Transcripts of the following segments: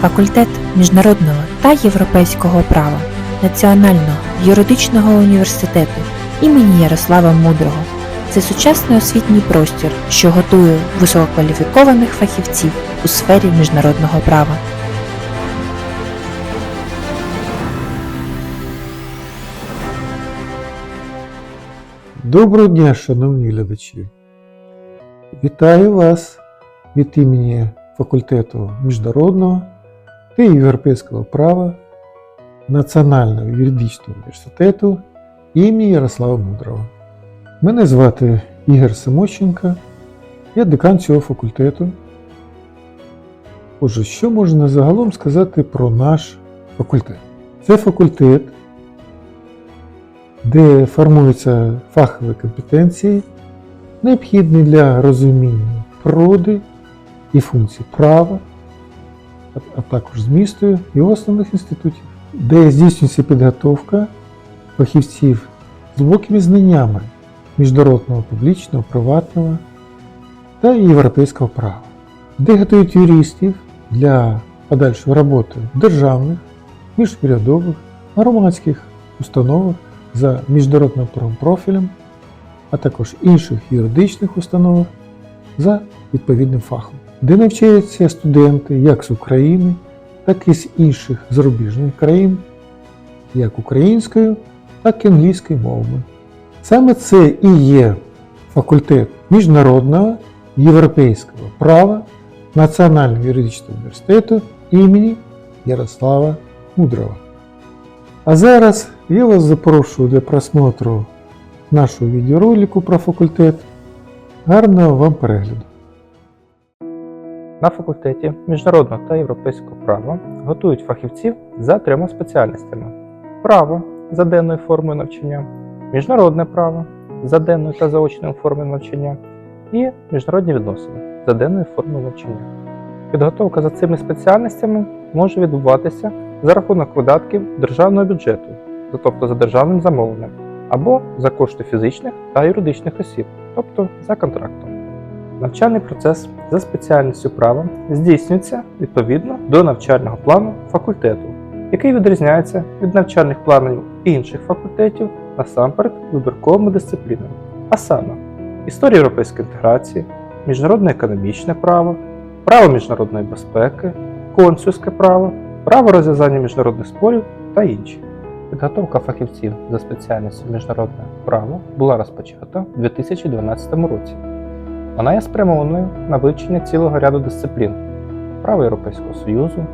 факультет міжнародного та європейського права Національного юридичного університету імені Ярослава Мудрого. Це сучасний освітній простір, що готує висококваліфікованих фахівців у сфері міжнародного права. Доброго дня, шановні глядачі! Вітаю вас від імені факультету міжнародного та європейського права Національного юридичного університету імені Ярослава Мудрого. Мене звати Ігор Самощенко, я декан цього факультету. Отже, що можна загалом сказати про наш факультет? Це факультет, де формуються фахові компетенції, необхідні для розуміння природи і функцій права, а- також змісту його основних інститутів, де здійснюється підготовка фахівців з глибокими знаннями міжнародного публічного, приватного та європейського права, де готують юристів для подальшої роботи в державних, міжурядових, громадських установах за міжнародним профілем, а також інших юридичних установах за відповідним фахом, де навчаються студенти як з України, так і з інших зарубіжних країн, як українською, так і англійською мовами. Саме це і є факультет міжнародного європейського права Національного юридичного університету імені Ярослава Мудрого. А зараз я вас запрошую для просмотру нашого відеоролику про факультет. Гарного вам перегляду! На факультеті міжнародного та європейського права готують фахівців за трьома спеціальностями: право за денною формою навчання, міжнародне право за денною та заочною формою навчання і міжнародні відносини за денною формою навчання. Підготовка за цими спеціальностями може відбуватися за рахунок видатків державного бюджету, тобто за державним замовленням, або за кошти фізичних та юридичних осіб, тобто за контрактом. Навчальний процес за спеціальністю права здійснюється відповідно до навчального плану факультету, який відрізняється від навчальних планів інших факультетів насамперед вибірковими дисциплінами, а саме історія європейської інтеграції, міжнародне економічне право, право міжнародної безпеки, консульське право, право розв'язання міжнародних спорів та інші. Підготовка фахівців за спеціальністю міжнародне право була розпочата у 2012 році. Вона є спрямованою на вивчення цілого ряду дисциплін: право Європейського Союзу,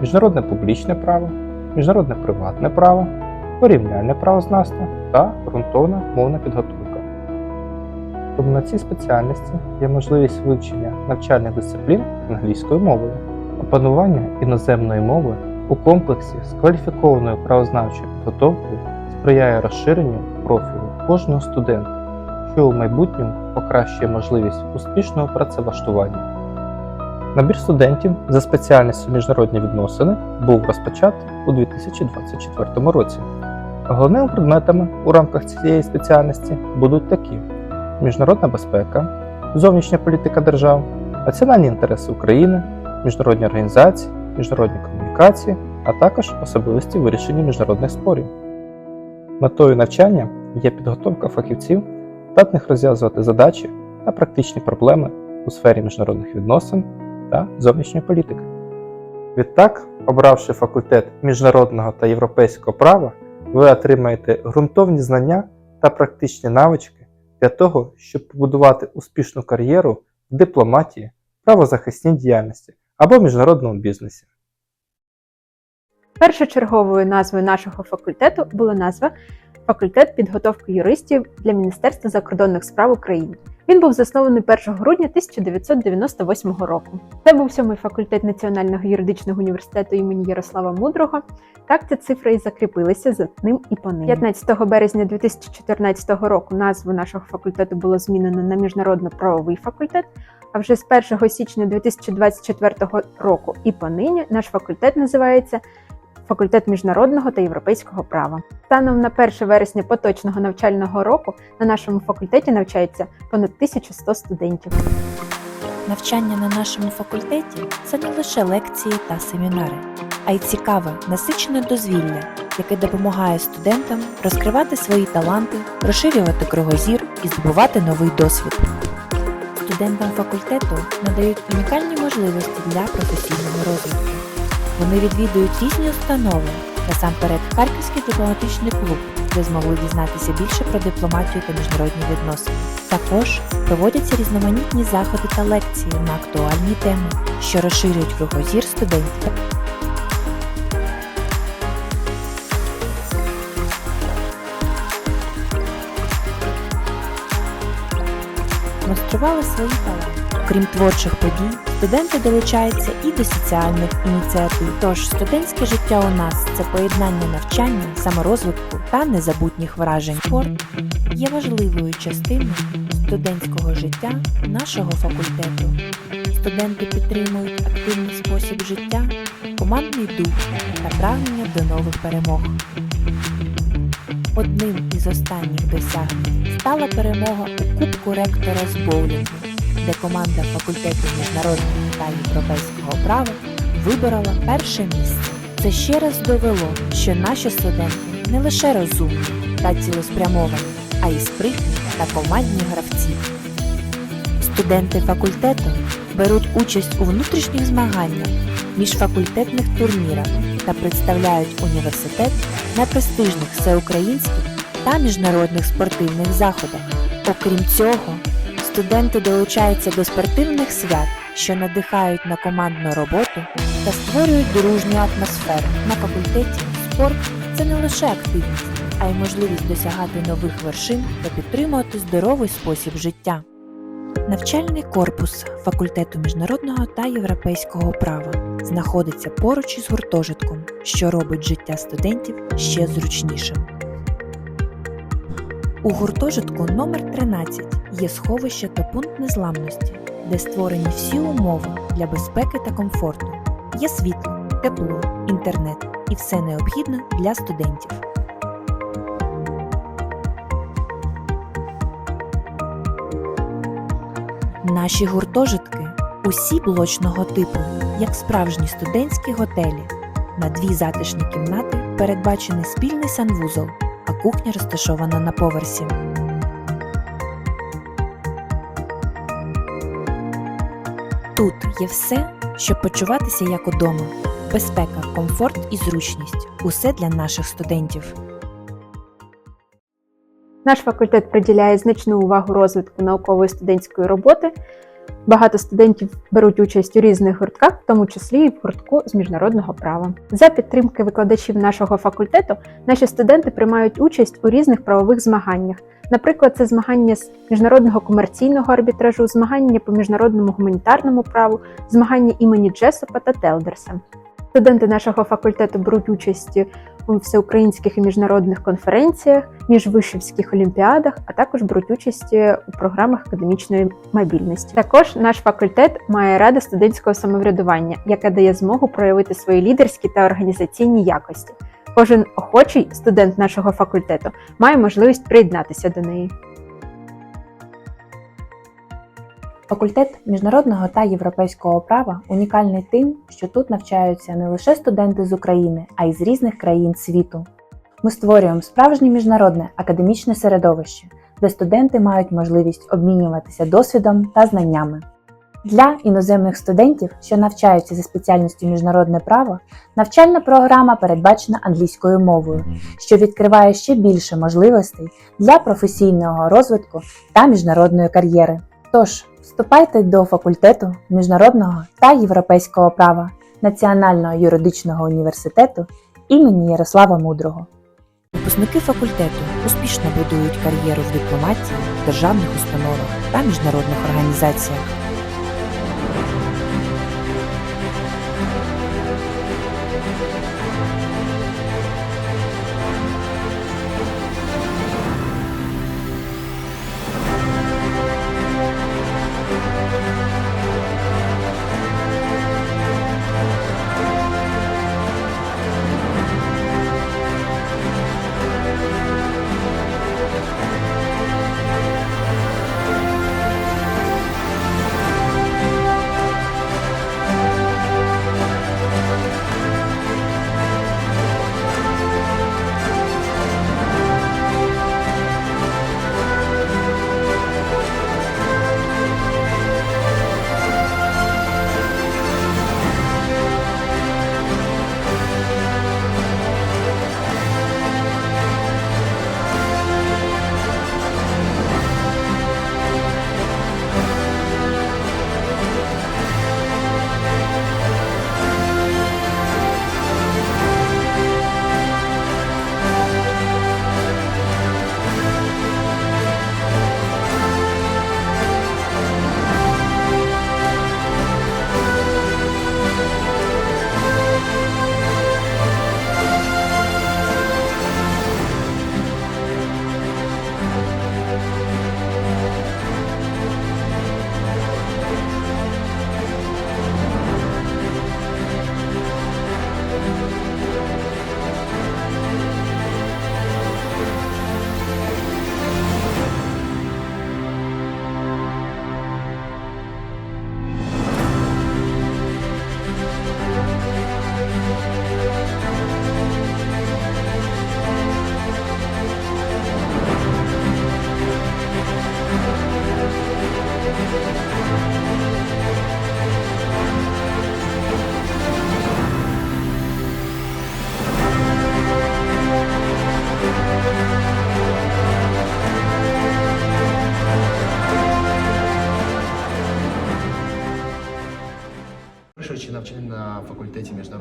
міжнародне публічне право, міжнародне приватне право, порівняльне правознавство та ґрунтовна мовна підготовка. Тому на цій спеціальності є можливість вивчення навчальних дисциплін англійською мовою, опанування іноземної мови у комплексі з кваліфікованою правознавчою підготовкою сприяє розширенню профілю кожного студента що у майбутньому покращує можливість успішного працевлаштування. Набір студентів за спеціальністю міжнародні відносини був розпочатий у 2024 році. Головними предметами у рамках цієї спеціальності будуть такі: міжнародна безпека, зовнішня політика держав, національні інтереси України, міжнародні організації, міжнародні комунікації, а також особливості вирішення міжнародних спорів. Метою навчання є підготовка фахівців здатних розв'язувати задачі та практичні проблеми у сфері міжнародних відносин та зовнішньої політики. Відтак, обравши факультет міжнародного та європейського права, ви отримаєте ґрунтовні знання та практичні навички для того, щоб побудувати успішну кар'єру в дипломатії, правозахисній діяльності або міжнародному бізнесі. Першочерговою назвою нашого факультету була назва Факультет підготовки юристів для Міністерства закордонних справ України. Він був заснований 1 грудня 1998 року. Це був сьомий факультет Національного юридичного університету імені Ярослава Мудрого. Так ця цифра і закріпилася за ним і по ним. 15 березня 2014 року назву нашого факультету було змінено на міжнародно-правовий факультет. А вже з 1 січня 2024 року і понині наш факультет називається Факультет міжнародного та європейського права. Станом на 1 вересня поточного навчального року на нашому факультеті навчається понад 1100 студентів. Навчання на нашому факультеті це не лише лекції та семінари, а й цікаве, насичене дозвілля, яке допомагає студентам розкривати свої таланти, розширювати кругозір і здобувати новий досвід. Студентам факультету надають унікальні можливості для професійного розвитку. Вони відвідують різні установи, насамперед Харківський дипломатичний клуб, де змогли дізнатися більше про дипломатію та міжнародні відносини. Також проводяться різноманітні заходи та лекції на актуальні теми, що розширюють кругозір студентів. Демонстрували свої таланти. Окрім творчих подій, студенти долучаються і до соціальних ініціатив. Тож студентське життя у нас це поєднання навчання, саморозвитку та незабутніх вражень. Спорт є важливою частиною студентського життя нашого факультету. Студенти підтримують активний спосіб життя, командний дух та прагнення до нових перемог. Одним із останніх досягнень стала перемога у Кубку ректора з боулінгу, де команда факультету міжнародного та європейського права виборола перше місце. Це ще раз довело, що наші студенти не лише розумні та цілеспрямовані, а й спритні та командні гравці. Студенти факультету беруть участь у внутрішніх змаганнях, міжфакультетних турнірах та представляють університет на престижних всеукраїнських та міжнародних спортивних заходах. Окрім цього, студенти долучаються до спортивних свят, що надихають на командну роботу та створюють дружню атмосферу. На факультеті спорт це не лише активність, а й можливість досягати нових вершин та підтримувати здоровий спосіб життя. Навчальний корпус факультету міжнародного та європейського права знаходиться поруч із гуртожитком, що робить життя студентів ще зручнішим. У гуртожитку номер 13 є сховище та пункт незламності, де створені всі умови для безпеки та комфорту. Є світло, тепло, інтернет і все необхідне для студентів. Наші гуртожитки усі блочного типу, як справжні студентські готелі. На дві затишні кімнати передбачений спільний санвузол, а кухня розташована на поверсі. Тут є все, щоб почуватися як удома: безпека, комфорт і зручність усе для наших студентів. Наш факультет приділяє значну увагу розвитку наукової студентської роботи. Багато студентів беруть участь у різних гуртках, в тому числі і в гуртку з міжнародного права. За підтримки викладачів нашого факультету, наші студенти приймають участь у різних правових змаганнях. Наприклад, це змагання з міжнародного комерційного арбітражу, змагання по міжнародному гуманітарному праву, змагання імені Джесопа та Телдерса. Студенти нашого факультету беруть участь у всеукраїнських і міжнародних конференціях, міжвишівських олімпіадах, а також беруть участь у програмах академічної мобільності. Також наш факультет має рада студентського самоврядування, яка дає змогу проявити свої лідерські та організаційні якості. Кожен охочий студент нашого факультету має можливість приєднатися до неї. Факультет міжнародного та європейського права унікальний тим, що тут навчаються не лише студенти з України, а й з різних країн світу. Ми створюємо справжнє міжнародне академічне середовище, де студенти мають можливість обмінюватися досвідом та знаннями. Для іноземних студентів, що навчаються за спеціальністю міжнародне право, навчальна програма передбачена англійською мовою, що відкриває ще більше можливостей для професійного розвитку та міжнародної кар'єри. Тож, Вступайте до факультету міжнародного та європейського права Національного юридичного університету імені Ярослава Мудрого. Випускники факультету успішно будують кар'єру в дипломатії, державних установах та міжнародних організаціях. Thank you.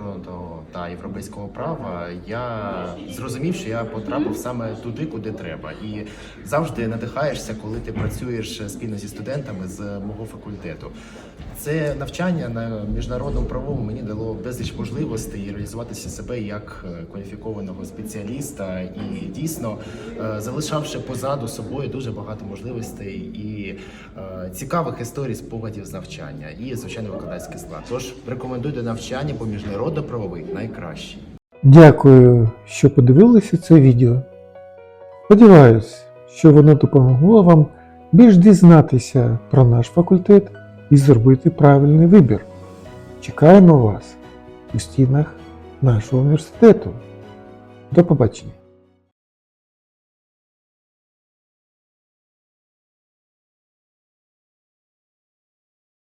Факультеті міжнародного та європейського права я зрозумів, що я потрапив саме туди, куди треба, і завжди надихаєшся, коли ти працюєш спільно зі студентами з мого факультету. Це навчання на міжнародному правовому мені дало безліч можливостей реалізуватися себе як е, кваліфікованого спеціаліста і дійсно е, залишавши позаду собою дуже багато можливостей і е, цікавих історій, спогадів з навчання і звичайно викладацький склад. Тож рекомендую до навчання, бо міжнародно-правовий найкращий. Дякую, що подивилися це відео. Сподіваюсь, що воно допомогло вам більш дізнатися про наш факультет і зробити правильний вибір. Чекаємо вас у стінах нашого університету. До побачення!